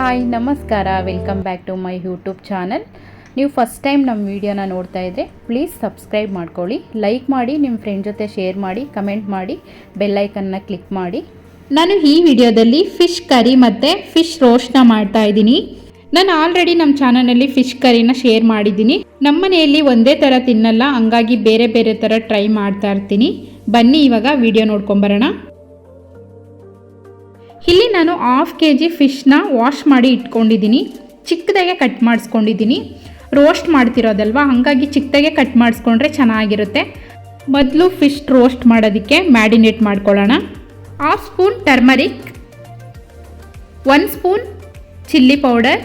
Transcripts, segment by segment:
Hi, ನಮಸ್ಕಾರ. Welcome back to my YouTube channel ನೀವು first time ನಮ್ಮ ವೀಡಿಯೋನ ನೋಡ್ತಾ ಇದ್ದರೆ ಪ್ಲೀಸ್ ಸಬ್ಸ್ಕ್ರೈಬ್ ಮಾಡ್ಕೊಳ್ಳಿ. ಲೈಕ್ ಮಾಡಿ, ನಿಮ್ಮ ಫ್ರೆಂಡ್ ಜೊತೆ ಶೇರ್ ಮಾಡಿ ಕಮೆಂಟ್ ಮಾಡಿ ಬೆಲ್ಲೈಕನ್ನ ಕ್ಲಿಕ್ ಮಾಡಿ. ನಾನು ಈ ವಿಡಿಯೋದಲ್ಲಿ ಫಿಶ್ ಕರಿ ಮತ್ತು ಫಿಶ್ ರೋಸ್ಟ್ನ ಮಾಡ್ತಾ ಇದ್ದೀನಿ. ನಾನು ಆಲ್ರೆಡಿ ನಮ್ಮ ಚಾನಲಲ್ಲಿ ಫಿಶ್ ಕರಿನ ಶೇರ್ ಮಾಡಿದ್ದೀನಿ. ನಮ್ಮ ಮನೆಯಲ್ಲಿ ಒಂದೇ ಥರ ತಿನ್ನಲ್ಲ, ಹಂಗಾಗಿ ಬೇರೆ ಬೇರೆ ಥರ ಟ್ರೈ ಮಾಡ್ತಾ ಇರ್ತೀನಿ. ಬನ್ನಿ ಇವಾಗ ವಿಡಿಯೋ ನೋಡ್ಕೊಂಬರೋಣ ಇಲ್ಲಿ ನಾನು ಹಾಫ್ ಕೆ ಜಿ ಫಿಶ್ನ ವಾಶ್ ಮಾಡಿ ಇಟ್ಕೊಂಡಿದ್ದೀನಿ. ಚಿಕ್ಕದಾಗೆ ಕಟ್ ಮಾಡಿಸ್ಕೊಂಡಿದ್ದೀನಿ. ರೋಸ್ಟ್ ಮಾಡ್ತಿರೋದಲ್ವಾ? ಹಾಗಾಗಿ ಚಿಕ್ಕದಾಗೆ ಕಟ್ ಮಾಡಿಸ್ಕೊಂಡ್ರೆ ಚೆನ್ನಾಗಿರುತ್ತೆ. ಮೊದಲು ಫಿಶ್ ರೋಸ್ಟ್ ಮಾಡೋದಕ್ಕೆ ಮ್ಯಾರಿನೇಟ್ ಮಾಡ್ಕೊಳ್ಳೋಣ. Half spoon turmeric one spoon chilli powder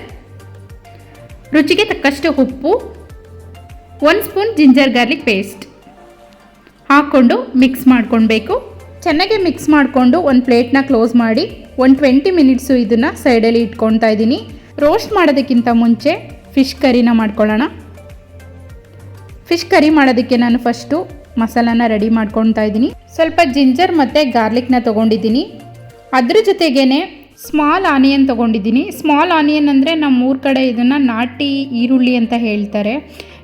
ರುಚಿಗೆ ತಕ್ಕಷ್ಟು ಉಪ್ಪು ಒಂದು ಸ್ಪೂನ್ ಜಿಂಜರ್ ಗಾರ್ಲಿಕ್ ಪೇಸ್ಟ್ ಹಾಕ್ಕೊಂಡು ಮಿಕ್ಸ್ ಮಾಡ್ಕೊಳ್ಬೇಕು. ಚೆನ್ನಾಗಿ ಮಿಕ್ಸ್ ಮಾಡಿಕೊಂಡು ಒಂದು ಪ್ಲೇಟ್ನ ಕ್ಲೋಸ್ ಮಾಡಿ ಒಂದು ಟ್ವೆಂಟಿ ಮಿನಿಟ್ಸು ಇದನ್ನು ಸೈಡಲ್ಲಿ ಇಟ್ಕೊಳ್ತಾ ಇದ್ದೀನಿ. ರೋಸ್ಟ್ ಮಾಡೋದಕ್ಕಿಂತ ಮುಂಚೆ ಫಿಶ್ ಕರಿನ ಮಾಡ್ಕೊಳ್ಳೋಣ. ಫಿಶ್ ಕರಿ ಮಾಡೋದಕ್ಕೆ ನಾನು ಫಸ್ಟು ಮಸಾಲಾನ ರೆಡಿ ಮಾಡ್ಕೊಳ್ತಾ ಇದ್ದೀನಿ. ಸ್ವಲ್ಪ ಜಿಂಜರ್ ಮತ್ತು ಗಾರ್ಲಿಕ್ನ ತೊಗೊಂಡಿದ್ದೀನಿ. ಅದ್ರ ಜೊತೆಗೇ ಸ್ಮಾಲ್ ಆನಿಯನ್ ತೊಗೊಂಡಿದ್ದೀನಿ. ಸ್ಮಾಲ್ ಆನಿಯನ್ ಅಂದರೆ ನಮ್ಮ ಊರ ಕಡೆ ಇದನ್ನು ನಾಟಿ ಈರುಳ್ಳಿ ಅಂತ ಹೇಳ್ತಾರೆ.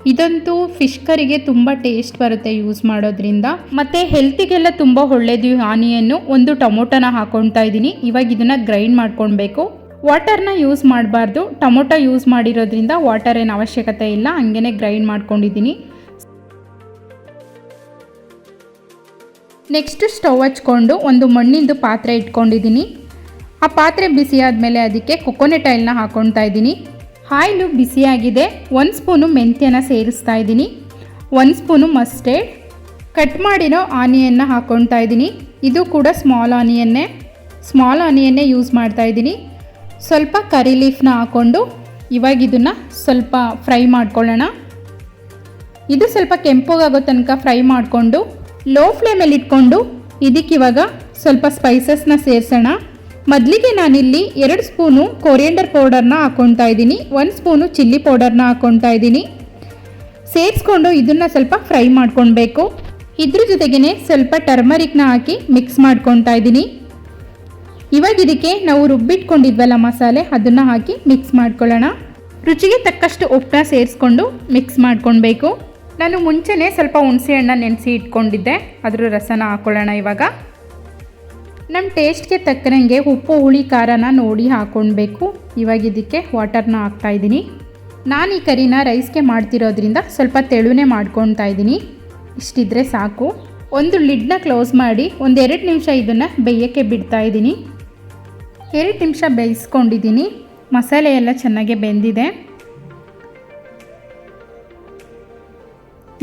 ಇದಂತೂ ಫಿಶ್ ಕರಿಗೆ ತುಂಬ ಟೇಸ್ಟ್ ಬರುತ್ತೆ ಯೂಸ್ ಮಾಡೋದ್ರಿಂದ. ಮತ್ತು ಹೆಲ್ತಿಗೆಲ್ಲ ತುಂಬ ಒಳ್ಳೆಯದು ಆನಿಯನ್ನು. ಒಂದು ಟೊಮೊಟೊನ ಹಾಕೊಳ್ತಾ ಇದ್ದೀನಿ. ಇವಾಗ ಇದನ್ನು ಗ್ರೈಂಡ್ ಮಾಡ್ಕೊಳ್ಬೇಕು. ವಾಟರ್ನ ಯೂಸ್ ಮಾಡಬಾರ್ದು. ಟೊಮೊಟೊ ಯೂಸ್ ಮಾಡಿರೋದ್ರಿಂದ ವಾಟರ್ ಏನು ಅವಶ್ಯಕತೆ ಇಲ್ಲ. ಹಂಗೇ ಗ್ರೈಂಡ್ ಮಾಡ್ಕೊಂಡಿದ್ದೀನಿ. ನೆಕ್ಸ್ಟ್ ಸ್ಟವ್ ಹಚ್ಕೊಂಡು ಒಂದು ಮಣ್ಣಿಂದು ಪಾತ್ರೆ ಇಟ್ಕೊಂಡಿದ್ದೀನಿ. ಆ ಪಾತ್ರೆ ಬಿಸಿ ಆದಮೇಲೆ ಅದಕ್ಕೆ ಕೊಕೊನೆಟ್ ಆಯಿಲ್ನ ಹಾಕ್ಕೊಳ್ತಾ ಇದ್ದೀನಿ. ಆಯಿಲು ಬಿಸಿಯಾಗಿದೆ. ಒಂದು ಸ್ಪೂನು ಮೆಂತ್ಯನ ಸೇರಿಸ್ತಾ ಇದ್ದೀನಿ. ಒಂದು ಸ್ಪೂನು ಮಸ್ಟರ್ಡ್. ಕಟ್ ಮಾಡಿರೋ ಆನಿಯನ್ನ ಹಾಕ್ಕೊಳ್ತಾ ಇದ್ದೀನಿ. ಇದು ಕೂಡ ಸ್ಮಾಲ್ ಆನಿಯನ್ನೇ. ಸ್ಮಾಲ್ ಆನಿಯನ್ನೇ ಯೂಸ್ ಮಾಡ್ತಾ ಇದ್ದೀನಿ. ಸ್ವಲ್ಪ ಕರಿ ಲೀಫ್ನ ಹಾಕ್ಕೊಂಡು ಇವಾಗ ಇದನ್ನು ಸ್ವಲ್ಪ ಫ್ರೈ ಮಾಡ್ಕೊಳ್ಳೋಣ. ಇದು ಸ್ವಲ್ಪ ಕೆಂಪಗಾಗೋ ತನಕ ಫ್ರೈ ಮಾಡಿಕೊಂಡು, ಲೋ ಫ್ಲೇಮಲ್ಲಿ ಇಟ್ಕೊಂಡು ಇದಕ್ಕಿವಾಗ ಸ್ವಲ್ಪ ಸ್ಪೈಸಸ್ನ ಸೇರಿಸೋಣ. ಮೊದಲಿಗೆ ನಾನಿಲ್ಲಿ ಎರಡು ಸ್ಪೂನು ಕೊರಿಯಂಡರ್ ಪೌಡರ್ನ ಹಾಕ್ಕೊಳ್ತಾ ಇದ್ದೀನಿ, ಒಂದು ಸ್ಪೂನು ಚಿಲ್ಲಿ ಪೌಡರ್ನ ಹಾಕ್ಕೊಳ್ತಾ ಇದ್ದೀನಿ. ಸೇರಿಸ್ಕೊಂಡು ಇದನ್ನು ಸ್ವಲ್ಪ ಫ್ರೈ ಮಾಡ್ಕೊಳ್ಬೇಕು. ಇದ್ರ ಜೊತೆಗೇ ಸ್ವಲ್ಪ ಟರ್ಮರಿಕ್ನ ಹಾಕಿ ಮಿಕ್ಸ್ ಮಾಡ್ಕೊಳ್ತಾ ಇದ್ದೀನಿ. ಇವಾಗ ಇದಕ್ಕೆ ನಾವು ರುಬ್ಬಿಟ್ಕೊಂಡಿದ್ವಲ್ಲ ಮಸಾಲೆ, ಅದನ್ನು ಹಾಕಿ ಮಿಕ್ಸ್ ಮಾಡ್ಕೊಳ್ಳೋಣ. ರುಚಿಗೆ ತಕ್ಕಷ್ಟು ಉಪ್ಪನ್ನ ಸೇರಿಸ್ಕೊಂಡು ಮಿಕ್ಸ್ ಮಾಡ್ಕೊಳ್ಬೇಕು. ನಾನು ಮುಂಚೆನೇ ಸ್ವಲ್ಪ ಹುಣಸೆ ಹಣ್ಣ ನೆನೆಸಿ ಇಟ್ಕೊಂಡಿದ್ದೆ, ಅದರ ರಸನ ಹಾಕ್ಕೊಳ್ಳೋಣ ಇವಾಗ. ನಮ್ಮ ಟೇಸ್ಟ್ಗೆ ತಕ್ಕನಂಗೆ ಉಪ್ಪು ಹುಳಿ ಖಾರನ ನೋಡಿ ಹಾಕ್ಕೊಳ್ಬೇಕು ಇವಾಗ ಇದಕ್ಕೆ ವಾಟರ್ನ ಹಾಕ್ತಾಯಿದ್ದೀನಿ ನಾನು ಈ ಕರಿನ ರೈಸ್ಗೆ ಮಾಡ್ತಿರೋದ್ರಿಂದ ಸ್ವಲ್ಪ ತೆಳುನೇ ಮಾಡ್ಕೊಳ್ತಾ ಇದ್ದೀನಿ. ಇಷ್ಟಿದ್ರೆ ಸಾಕು. ಒಂದು ಲಿಡ್ನ ಕ್ಲೋಸ್ ಮಾಡಿ ಒಂದೆರಡು ನಿಮಿಷ ಇದನ್ನು ಬೇಯೋಕ್ಕೆ ಬಿಡ್ತಾ ಇದ್ದೀನಿ. ಎರಡು ನಿಮಿಷ ಬೇಯಿಸ್ಕೊಂಡಿದ್ದೀನಿ. ಮಸಾಲೆ ಎಲ್ಲ ಚೆನ್ನಾಗೆ ಬೆಂದಿದೆ.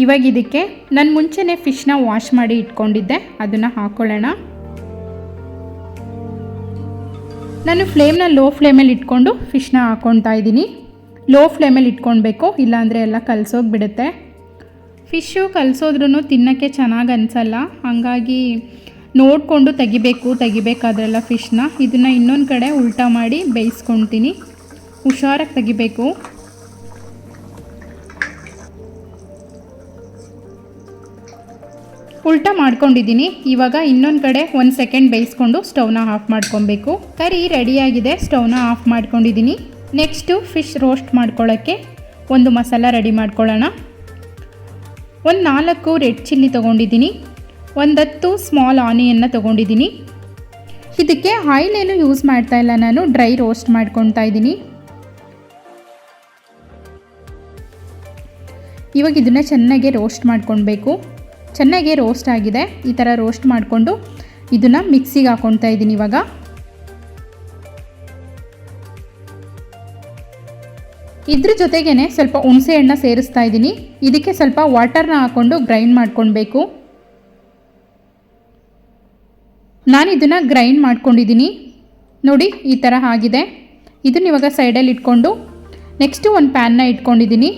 ಇವಾಗ ಇದಕ್ಕೆ ನಾನು ಮುಂಚೆನೇ ಫಿಶ್ನ ವಾಶ್ ಮಾಡಿ ಇಟ್ಕೊಂಡಿದ್ದೆ. ಅದನ್ನು ಹಾಕ್ಕೊಳ್ಳೋಣ ನಾನು ಫ್ಲೇಮ್ನ ಲೋ ಫ್ಲೇಮಲ್ಲಿ ಇಟ್ಕೊಂಡು ಫಿಶ್ನ ಹಾಕ್ಕೊಳ್ತಾ ಇದ್ದೀನಿ. ಲೋ ಫ್ಲೇಮಲ್ಲಿ ಇಟ್ಕೊಳ್ಬೇಕು, ಇಲ್ಲಾಂದರೆ ಎಲ್ಲ ಕಲಸೋಗ್ಬಿಡುತ್ತೆ. ಫಿಶ್ಶು ಕಲಸೋದ್ರೂ ತಿನ್ನೋಕ್ಕೆ ಚೆನ್ನಾಗಿ ಅನಿಸಲ್ಲ. ಹಾಗಾಗಿ ನೋಡಿಕೊಂಡು ತೆಗಿಬೇಕು, ತೆಗಿಬೇಕಾದ್ರೆಲ್ಲ ಫಿಶ್ನ. ಇದನ್ನು ಇನ್ನೊಂದು ಕಡೆ ಉಲ್ಟಾ ಮಾಡಿ ಬೇಯಿಸ್ಕೊತೀನಿ ಹುಷಾರಾಗಿ ತೆಗಿಬೇಕು. ಉಲ್ಟಾ ಮಾಡ್ಕೊಂಡಿದ್ದೀನಿ. ಇವಾಗ ಇನ್ನೊಂದು ಕಡೆ ಒಂದು ಸೆಕೆಂಡ್ ಬೇಯಿಸ್ಕೊಂಡು ಸ್ಟವ್ನ ಆಫ್ ಮಾಡ್ಕೊಬೇಕು. ಕರಿ ರೆಡಿಯಾಗಿದೆ ಸ್ಟವ್ನ ಆಫ್ ಮಾಡ್ಕೊಂಡಿದ್ದೀನಿ. ನೆಕ್ಸ್ಟು ಫಿಶ್ ರೋಸ್ಟ್ ಮಾಡ್ಕೊಳ್ಳೋಕ್ಕೆ ಒಂದು ಮಸಾಲ ರೆಡಿ ಮಾಡ್ಕೊಳ್ಳೋಣ. ಒಂದು ನಾಲ್ಕು ರೆಡ್ ಚಿಲ್ಲಿ ತೊಗೊಂಡಿದ್ದೀನಿ. ಒಂದು ಹತ್ತು ಸ್ಮಾಲ್ ಆನಿಯನ್ನ ತೊಗೊಂಡಿದ್ದೀನಿ. ಇದಕ್ಕೆ ಆಯಿಲ್ ಏನು ಯೂಸ್ ಮಾಡ್ತಾ ಇಲ್ಲ, ನಾನು ಡ್ರೈ ರೋಸ್ಟ್ ಮಾಡ್ಕೊತಾ ಇದ್ದೀನಿ. ಇವಾಗ ಇದನ್ನು ಚೆನ್ನಾಗಿ ರೋಸ್ಟ್ ಮಾಡ್ಕೊಳ್ಬೇಕು. ಚೆನ್ನಾಗಿ ರೋಸ್ಟ್ ಆಗಿದೆ. ಈ ಥರ ರೋಸ್ಟ್ ಮಾಡಿಕೊಂಡು ಇದನ್ನು ಮಿಕ್ಸಿಗೆ ಹಾಕ್ಕೊಳ್ತಾ ಇದ್ದೀನಿ ಇವಾಗ. ಇದ್ರ ಜೊತೆಗೇ ಸ್ವಲ್ಪ ಹುಣಸೆ ಹಣ್ಣ ಸೇರಿಸ್ತಾ ಇದ್ದೀನಿ. ಇದಕ್ಕೆ ಸ್ವಲ್ಪ ವಾಟರ್ನ ಹಾಕ್ಕೊಂಡು ಗ್ರೈಂಡ್ ಮಾಡ್ಕೊಳ್ಬೇಕು. ನಾನು ಇದನ್ನು ಗ್ರೈಂಡ್ ಮಾಡ್ಕೊಂಡಿದ್ದೀನಿ. ನೋಡಿ, ಈ ಥರ ಆಗಿದೆ. ಇದನ್ನ ಇವಾಗ ಸೈಡಲ್ಲಿ ಇಟ್ಕೊಂಡು ನೆಕ್ಸ್ಟು ಒಂದು ಪ್ಯಾನ್ನ ಇಟ್ಕೊಂಡಿದ್ದೀನಿ.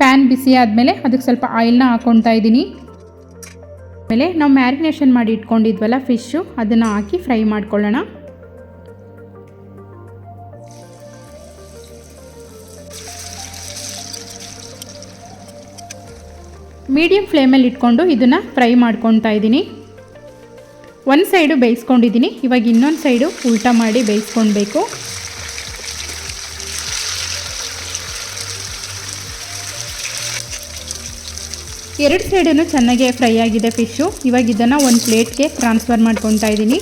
ಪ್ಯಾನ್ ಬಿಸಿ ಆದಮೇಲೆ ಅದಕ್ಕೆ ಸ್ವಲ್ಪ ಆಯಿಲ್ನ ಹಾಕ್ಕೊಳ್ತಾ ಇದ್ದೀನಿ. ಆಮೇಲೆ ನಾವು ಮ್ಯಾರಿನೇಷನ್ ಮಾಡಿ ಇಟ್ಕೊಂಡಿದ್ವಲ್ಲ ಫಿಶ್ಶು ಅದನ್ನು ಹಾಕಿ ಫ್ರೈ ಮಾಡ್ಕೊಳ್ಳೋಣ. ಮೀಡಿಯಮ್ ಫ್ಲೇಮಲ್ಲಿ ಇಟ್ಕೊಂಡು ಇದನ್ನು ಫ್ರೈ ಮಾಡ್ಕೊತಾ ಇದ್ದೀನಿ. ಒಂದು ಸೈಡು ಬೇಯಿಸ್ಕೊಂಡಿದ್ದೀನಿ, ಇವಾಗ ಇನ್ನೊಂದು ಸೈಡು ಉಲ್ಟಾ ಮಾಡಿ ಬೇಯಿಸ್ಕೊಳ್ಬೇಕು. ಎರಡು ಸೈಡನ್ನು ಚೆನ್ನಾಗಿ ಫ್ರೈ ಆಗಿದೆ ಫಿಶ್ಶು ಇವಾಗ ಇದನ್ನು ಒಂದು ಪ್ಲೇಟ್ಗೆ ಟ್ರಾನ್ಸ್ಫರ್ ಮಾಡ್ಕೊತಾ ಇದ್ದೀನಿ.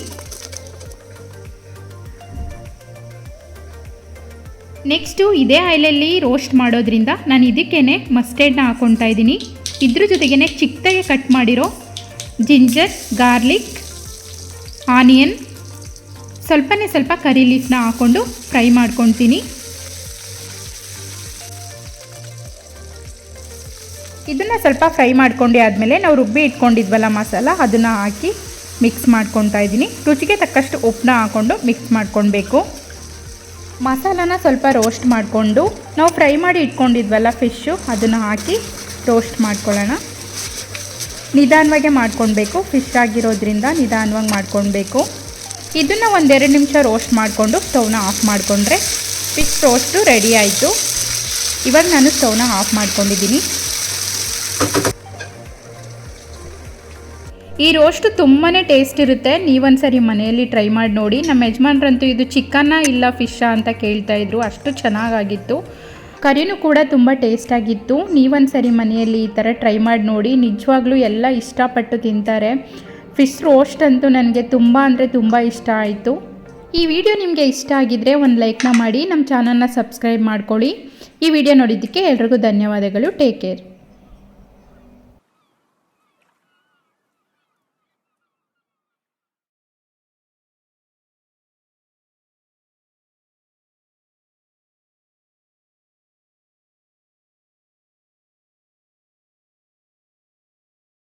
ನೆಕ್ಸ್ಟು ಇದೇ ಆಯಿಲಲ್ಲಿ ರೋಸ್ಟ್ ಮಾಡೋದ್ರಿಂದ ನಾನು ಇದಕ್ಕೇ ಮಸ್ಟರ್ಡ್ನ ಹಾಕ್ಕೊತಾ ಇದ್ದೀನಿ. ಇದ್ರ ಜೊತೆಗೇ ಚಿಕ್ಕದಾಗಿ ಕಟ್ ಮಾಡಿರೋ ಜಿಂಜರ್ ಗಾರ್ಲಿಕ್ ಆನಿಯನ್ ಸ್ವಲ್ಪನೇ ಸ್ವಲ್ಪ ಕರಿ ಲೀಫ್ನ ಹಾಕ್ಕೊಂಡು ಫ್ರೈ ಮಾಡ್ಕೊತೀನಿ. ಇದನ್ನು ಸ್ವಲ್ಪ ಫ್ರೈ ಮಾಡ್ಕೊಂಡೆ ಆದಮೇಲೆ ನಾವು ರುಬ್ಬಿ ಇಟ್ಕೊಂಡಿದ್ವಲ್ಲ ಮಸಾಲ, ಅದನ್ನು ಹಾಕಿ ಮಿಕ್ಸ್ ಮಾಡ್ಕೊತಾ ಇದ್ದೀನಿ. ರುಚಿಗೆ ತಕ್ಕಷ್ಟು ಉಪ್ಪನ್ನ ಹಾಕ್ಕೊಂಡು ಮಿಕ್ಸ್ ಮಾಡ್ಕೊಳ್ಬೇಕು. ಮಸಾಲಾನ ಸ್ವಲ್ಪ ರೋಸ್ಟ್ ಮಾಡಿಕೊಂಡು, ನಾವು ಫ್ರೈ ಮಾಡಿ ಇಟ್ಕೊಂಡಿದ್ವಲ್ಲ ಫಿಶ್ಶು ಅದನ್ನು ಹಾಕಿ ರೋಸ್ಟ್ ಮಾಡ್ಕೊಳ್ಳೋಣ. ನಿಧಾನವಾಗೆ ಮಾಡ್ಕೊಳ್ಬೇಕು. ಫಿಶ್ ಆಗಿರೋದ್ರಿಂದ ನಿಧಾನವಾಗಿ ಮಾಡ್ಕೊಳ್ಬೇಕು. ಇದನ್ನು ಒಂದೆರಡು ನಿಮಿಷ ರೋಸ್ಟ್ ಮಾಡಿಕೊಂಡು ಸ್ಟವ್ನ ಆಫ್ ಮಾಡಿಕೊಂಡ್ರೆ ಫಿಶ್ ರೋಸ್ಟು ರೆಡಿ ಆಯಿತು. ಇವಾಗ ನಾನು ಸ್ಟವ್ನ ಆಫ್ ಮಾಡ್ಕೊಂಡಿದ್ದೀನಿ. ಈ ರೋಸ್ಟ್ ತುಂಬಾ ಟೇಸ್ಟ್ ಇರುತ್ತೆ. ನೀವೊಂದ್ಸರಿ ಮನೆಯಲ್ಲಿ ಟ್ರೈ ಮಾಡಿ ನೋಡಿ. ನಮ್ಮ ಯಜಮಾನ್ರಂತೂ ಇದು ಚಿಕನ್ನ ಇಲ್ಲ ಫಿಶ್ಶಾ ಅಂತ ಕೇಳ್ತಾ ಇದ್ರು. ಅಷ್ಟು ಚೆನ್ನಾಗಾಗಿತ್ತು. ಕರಿನೂ ಕೂಡ ತುಂಬ ಟೇಸ್ಟಾಗಿತ್ತು ನೀವೊಂದ್ಸರಿ ಮನೆಯಲ್ಲಿ ಈ ಥರ ಟ್ರೈ ಮಾಡಿ ನೋಡಿ. ನಿಜವಾಗ್ಲೂ ಎಲ್ಲ ಇಷ್ಟಪಟ್ಟು ತಿಂತಾರೆ. ಫಿಶ್ ರೋಸ್ಟ್ ಅಂತೂ ನನಗೆ ತುಂಬ ಅಂದರೆ ತುಂಬ ಇಷ್ಟ ಆಯಿತು. ಈ ವಿಡಿಯೋ ನಿಮಗೆ ಇಷ್ಟ ಆಗಿದ್ದರೆ ಒಂದು ಲೈಕ್ನ ಮಾಡಿ. ನಮ್ಮ ಚಾನಲ್ನ ಸಬ್ಸ್ಕ್ರೈಬ್ ಮಾಡ್ಕೊಳ್ಳಿ. ಈ ವಿಡಿಯೋ ನೋಡಿದ್ದಕ್ಕೆ ಎಲ್ರಿಗೂ ಧನ್ಯವಾದಗಳು. Take care